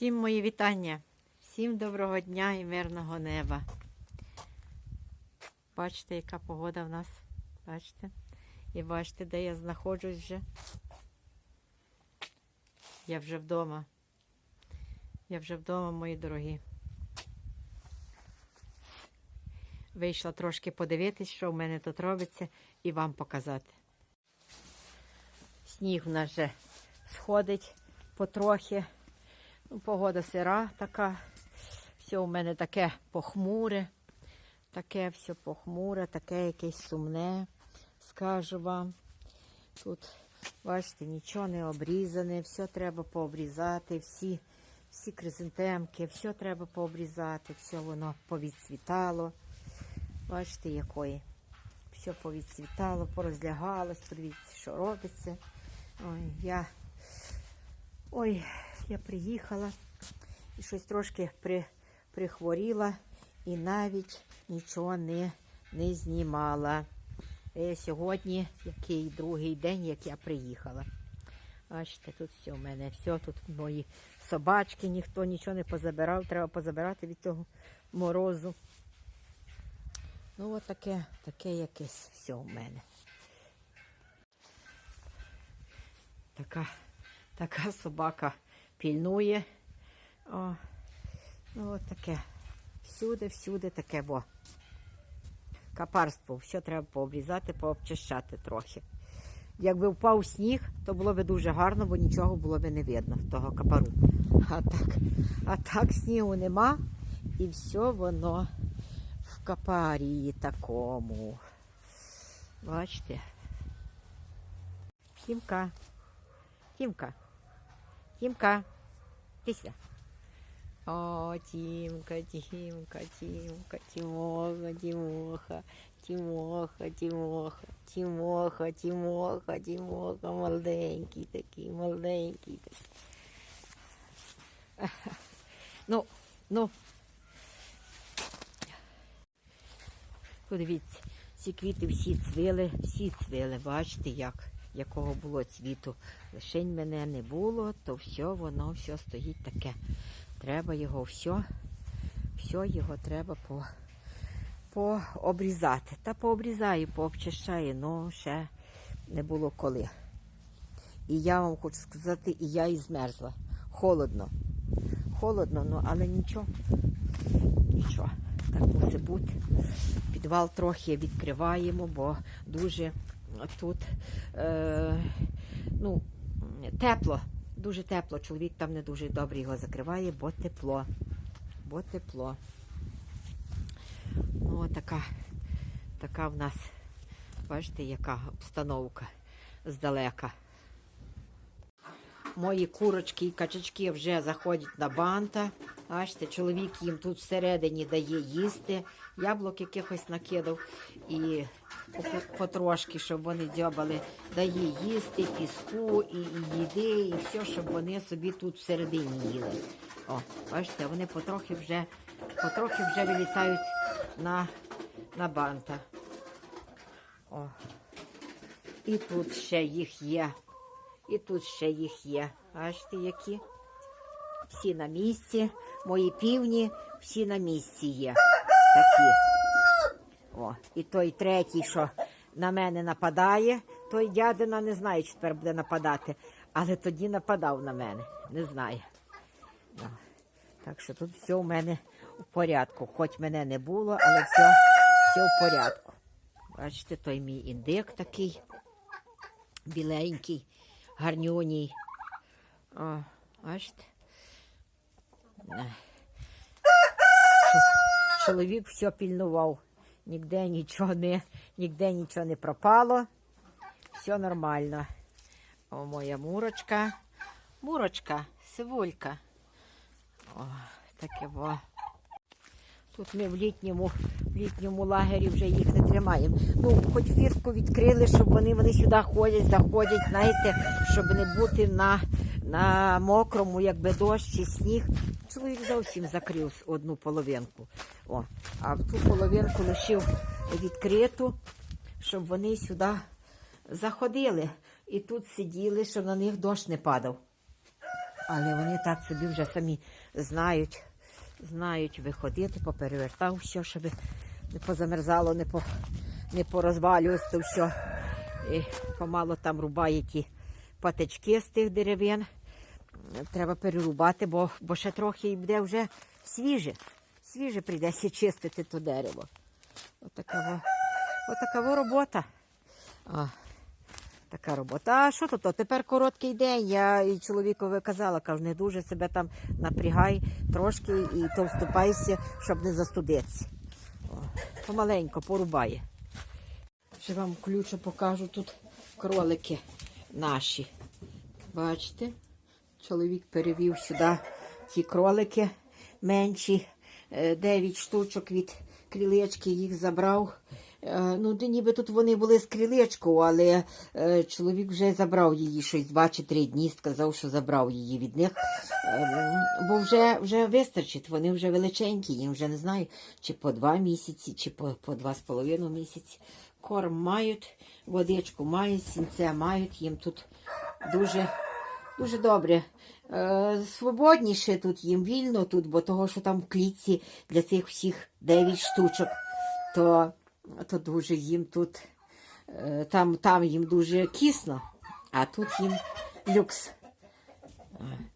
Всім мої вітання, всім доброго дня і мирного неба. Бачите, яка погода в нас. Бачите? І бачите, де я знаходжусь вже. Я вже вдома. Я вже вдома, мої дорогі. Вийшла трошки подивитись, що в мене тут робиться, і вам показати. Сніг в нас вже сходить потрохи. Погода сира така. Все у мене таке похмуре, таке все похмуре, таке якесь сумне, скажу вам. Тут, бачите, нічого не обрізане, все треба пообрізати, всі, всі кризантемки, все треба пообрізати, все воно повідцвітало. Бачите, якої. Все повідцвітало, порозлягалось, подивіться, що робиться. Ой, я. Ой, я приїхала і щось трошки при, прихворіла і навіть нічого не, не знімала. Е, сьогодні який другий день, як я приїхала. Бачите, тут все в мене, все, тут мої собачки, ніхто нічого не позабирав, треба позабирати від цього морозу. Ну, от таке, таке якесь все в мене. Така, така собака пільнує. О, ну от таке. Всюди, всюди таке во. Капарство. Все треба пообрізати, пообчищати трохи. Якби впав сніг, то було б дуже гарно, бо нічого було б не видно того капару. А так, а так снігу нема, і все воно в капарії такому. Бачите? Тімка. Тімка. Тімка. Тися. О, Тімка, Тімка, Тімка, Тімоха, Тімоха, Тімоха, Тімоха, Тімоха, Тімоха, Тімоха, молоденький такий, молоденький такий. Ну, ну. Подивіться, ці квіти всі цвіли, всі цвіли, бачите, як, якого було цвіту. Лишень мене не було, то все, воно все стоїть таке. Треба його все, все його треба по, пообрізати. Та пообрізаю, пообчищаю, ну ще не було коли. І я вам хочу сказати, і я і змерзла. Холодно. Холодно, ну але нічого. Нічого. Так мусить бути. Підвал трохи відкриваємо, бо дуже тут е, ну, тепло. Дуже тепло. Чоловік там не дуже добре його закриває, бо тепло. Бо тепло. Ну, така, така в нас, бачите, яка обстановка здалека. Мої курочки і качачки вже заходять на банта. Бачите, чоловік їм тут всередині дає їсти. Яблук якихось накидав і потрошки, щоб вони дзьобали, дає їсти, піску і, і їди, і все, щоб вони собі тут всередині їли. О, бачите, вони потрохи вже, потрохи вже вилітають на, на банта. О. І тут ще їх є. І тут ще їх є. Бачите, які? Всі на місці. Мої півні всі на місці є. Такі. І той третій, що на мене нападає, той дядина не знає, чи тепер буде нападати. Але тоді нападав на мене. Не знає. Ну, Так що тут все у мене у порядку. Хоч мене не було, але все, все в порядку. Бачите, той мій індик такий біленький, гарнюній. О, бачите? Е. Чоловік все пільнував. Ніде нічого не, ніде нічого не пропало. Все нормально. О, моя мурочка. Мурочка, сивулька. О, таке во. Тут ми в літньому, літньому лагері вже їх не тримаємо. Ну, хоч фіртку відкрили, щоб вони, вони сюди ходять, заходять, знаєте, щоб не бути на, на мокрому, якби дощ чи сніг. Чоловік зовсім закрив одну половинку. О, а в ту половинку лишив відкриту, щоб вони сюди заходили і тут сиділи, щоб на них дощ не падав. Але вони так собі вже самі знають, знають виходити, поперевертав все, щоб не позамерзало, не, по, не порозвалювалося то все. І помало там рубає ті патички з тих деревин. Треба перерубати, бо, бо ще трохи і буде вже свіже. Свіже прийдеться чистити то дерево. Отака, во, робота. А, така робота. А що тут? Тепер короткий день. Я і чоловікові казала, кажу, не дуже себе там напрягай трошки і то вступайся, щоб не застудитися. Помаленько порубає. Ще вам ключо покажу тут кролики наші. Бачите? Чоловік перевів сюди ті кролики менші, е, 9 штучок від крілечки їх забрав. Е, Ну, ніби тут вони були з крілечкою, але е, чоловік вже забрав її щось два чи три дні, сказав, що забрав її від них. Е, бо вже, вже вистачить, вони вже величенькі, їм вже не знаю, чи по два місяці, чи по, по два з половиною місяці. Корм мають, водичку мають, сінце мають, їм тут дуже Дуже добре. Е, свободніше тут їм вільно тут, бо того, що там в клітці для цих всіх 9 штучок, то, то дуже їм тут, е, там, там їм дуже кісно, а тут їм люкс.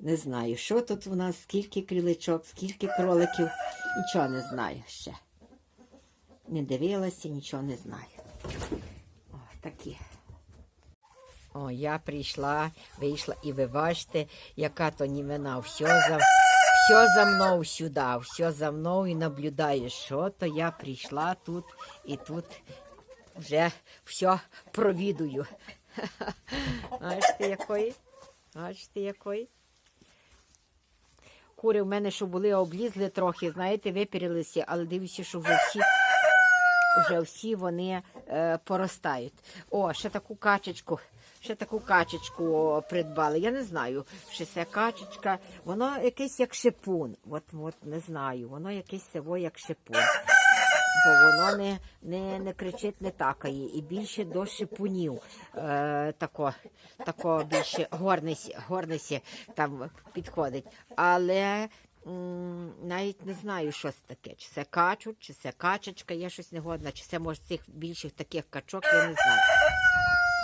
Не знаю, що тут у нас, скільки кріличок, скільки кроликів, нічого не знаю ще. Не дивилася, нічого не знаю. О, такі. О, я прийшла, вийшла, і ви бачите, яка то німена, все за, все за мною сюди, все за мною і наблюдаю, що то я прийшла тут і тут вже все провідую. Бачите, якої? Бачите, якої? Кури в мене, що були облізли трохи, знаєте, випірилися, але дивлюся, що вже всі вже всі вони е, поростають. О, ще таку качечку, ще таку качечку придбали. Я не знаю, що це качечка, воно якесь як шипун. От, от не знаю, воно якесь село як шипун. Бо воно не, не, не кричить, не такає. І більше до шипунів. Е, тако, тако більше горнесі, горнесі там підходить. Але навіть не знаю, що це таке. Чи це качур, чи це качечка, я щось не годна, чи це може цих більших таких качок, я не знаю.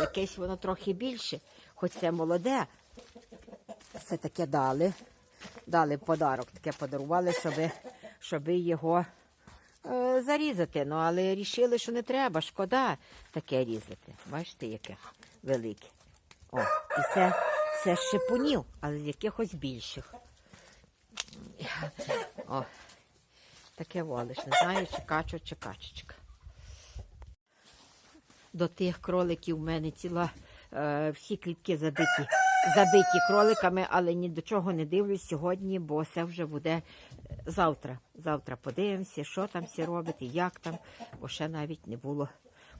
Якесь воно трохи більше, хоч це молоде. Це таке дали. Дали подарок, таке подарували, щоб, щоб його е, зарізати. Ну, але рішили, що не треба, шкода таке різати. Бачите, яке велике. О, і це, це шипунів, але з якихось більших. О, таке волиш, не знаю, чи качу, чи качечка. До тих кроликів в мене ціла, е, всі клітки забиті, забиті кроликами, але ні до чого не дивлюсь сьогодні, бо це вже буде е, завтра. Завтра подивимося, що там всі робить і як там, бо ще навіть не було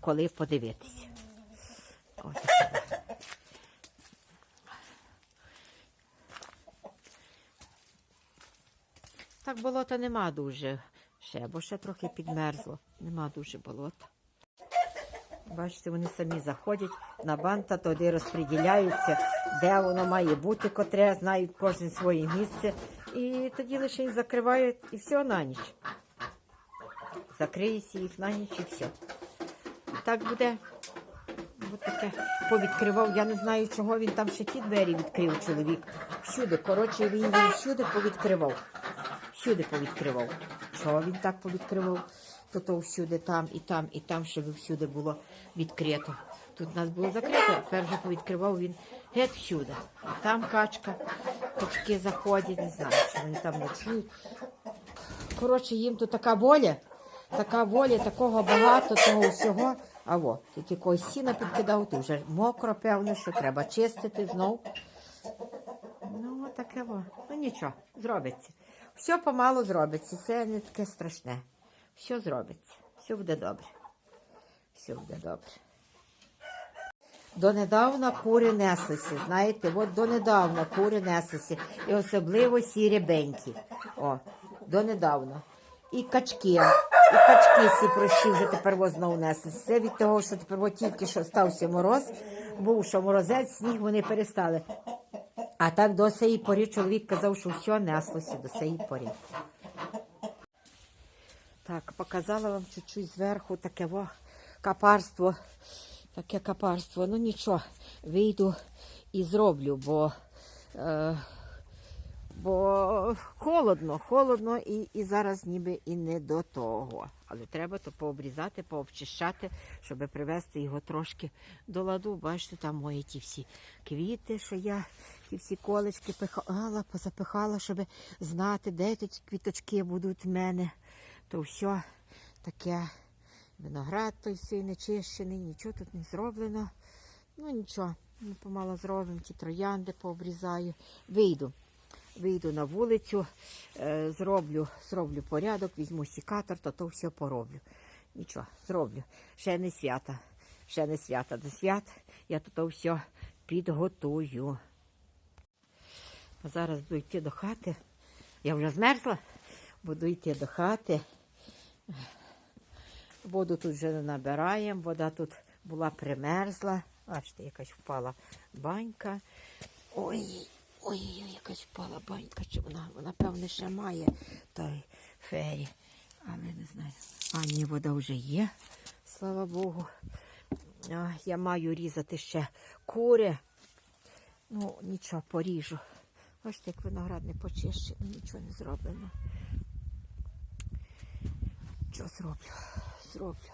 коли подивитися. Ось. Так болота нема дуже ще, бо ще трохи підмерзло. Нема дуже болота. Бачите, вони самі заходять на банта, туди розподіляються, де воно має бути, котре, знають кожен своє місце. І тоді лише їх закривають і все на ніч. Закриється їх на ніч і все. Так буде. Ось таке повідкривав. Я не знаю, чого він там ще ті двері відкрив чоловік. Всюди. Коротше, він всюди повідкривав. Всюди повідкривав. Чого він так повідкривав? То всюди там і там, і там, щоб всюди було відкрито. Тут у нас було закрито, тепер вже повідкривав він геть всюди. Там качка, качки заходять, не знаю, що вони там ночують. Коротше, їм тут така воля, така воля, такого багато, того всього. А во, тут якогось сіна підкидав, тут вже мокро, певно, що треба чистити знов. Ну, таке во. Ну нічого, зробиться. Все помалу зробиться. Це не таке страшне. Все зробиться. Все буде добре. Все буде добре. Донедавна кури неслися, знаєте, от донедавна кури неслися. І особливо сірі бенькі. О, донедавна. І качки. І качки всі прощі вже тепер знову неслися. Це від того, що тепер тільки що стався мороз, був що морозець, сніг вони перестали А так до цієї порі чоловік казав, що все неслося до цієї порі. Так, показала вам чуть-чуть зверху таке во, капарство. Таке капарство. Ну нічого, вийду і зроблю, бо, е, бо холодно, холодно і, і зараз ніби і не до того. Але треба то пообрізати, пообчищати, щоб привести його трошки до ладу. Бачите, там мої ті всі квіти, що я ті всі колечки пихала, позапихала, щоб знати, де тут квіточки будуть в мене. То все таке виноград той всій нечищений, нічого тут не зроблено. Ну нічого, ми помало зробимо, ті троянди пообрізаю. Вийду. Вийду на вулицю, е, зроблю, зроблю порядок, візьму сікатор, то то все пороблю. Нічого, зроблю. Ще не свята. Ще не свята до свят. Я тут то все підготую. А зараз буду йти до хати. Я вже змерзла. Буду йти до хати. Воду тут вже не набираємо, вода тут була примерзла. Бачите, якась впала банька. Ой, ой, ой, якась впала банька. Чи вона, вона певне, ще має той фері. Але не знаю. А, ні, вода вже є, слава Богу. А, я маю різати ще кури. Ну, нічого, поріжу. Бачите, як виноград не почищений, нічого не зроблено. Що зроблю? Зроблю.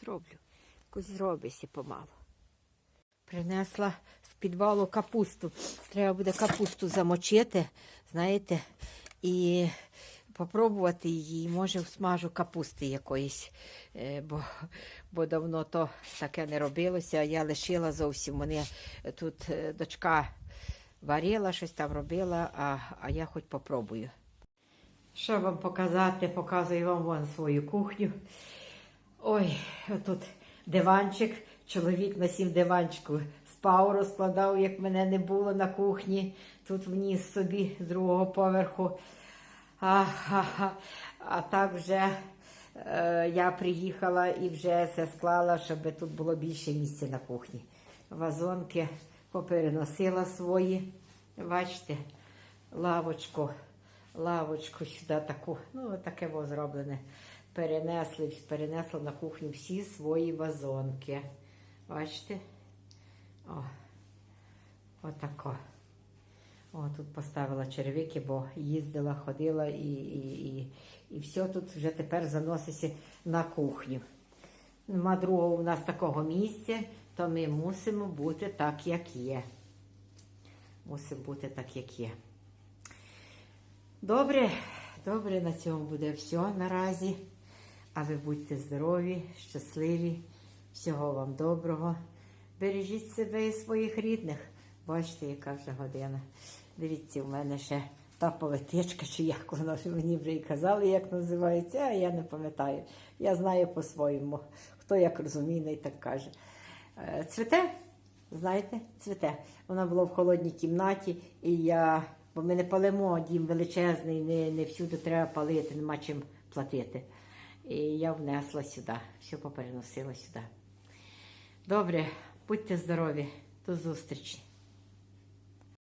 Зроблю. Якось зробися помалу. Принесла з підвалу капусту. Треба буде капусту замочити, знаєте, і попробувати її. Може, всмажу капусти якоїсь, Е, бо, бо давно то таке не робилося. Я лишила зовсім. Мене тут е, дочка варила, щось там робила, а, а я хоч попробую. Що вам показати? Показую вам вон свою кухню. Ой, тут диванчик. Чоловік на сім диванчику спав, розкладав, як мене не було на кухні. Тут вніс собі з другого поверху. А, а, а, а так вже е, я приїхала і вже все склала, щоб тут було більше місця на кухні. Вазонки попереносила свої. Бачите, лавочку, лавочку сюди таку, ну таке во зроблене. Перенесли, перенесла на кухню всі свої вазонки. Бачите? О, отако. О, тут поставила черевики, бо їздила, ходила і, і, і, і все тут вже тепер заноситься на кухню. Нема другого у нас такого місця, то ми мусимо бути так, як є. Мусимо бути так, як є. Добре, добре, на цьому буде все наразі. А ви будьте здорові, щасливі, всього вам доброго. Бережіть себе і своїх рідних. Бачите, яка вже година. Дивіться, у мене ще та полетичка, чи як воно мені вже і казали, як називається, а я не пам'ятаю. Я знаю по-своєму. Хто як розуміє, не так каже. Е, Цвіте, знаєте, цвіте. Вона була в холодній кімнаті, і я, бо ми не палимо, дім величезний, не, не всюди треба палити, нема чим платити. І я внесла сюди, все попереносила сюди. Добре, будьте здорові, до зустрічі.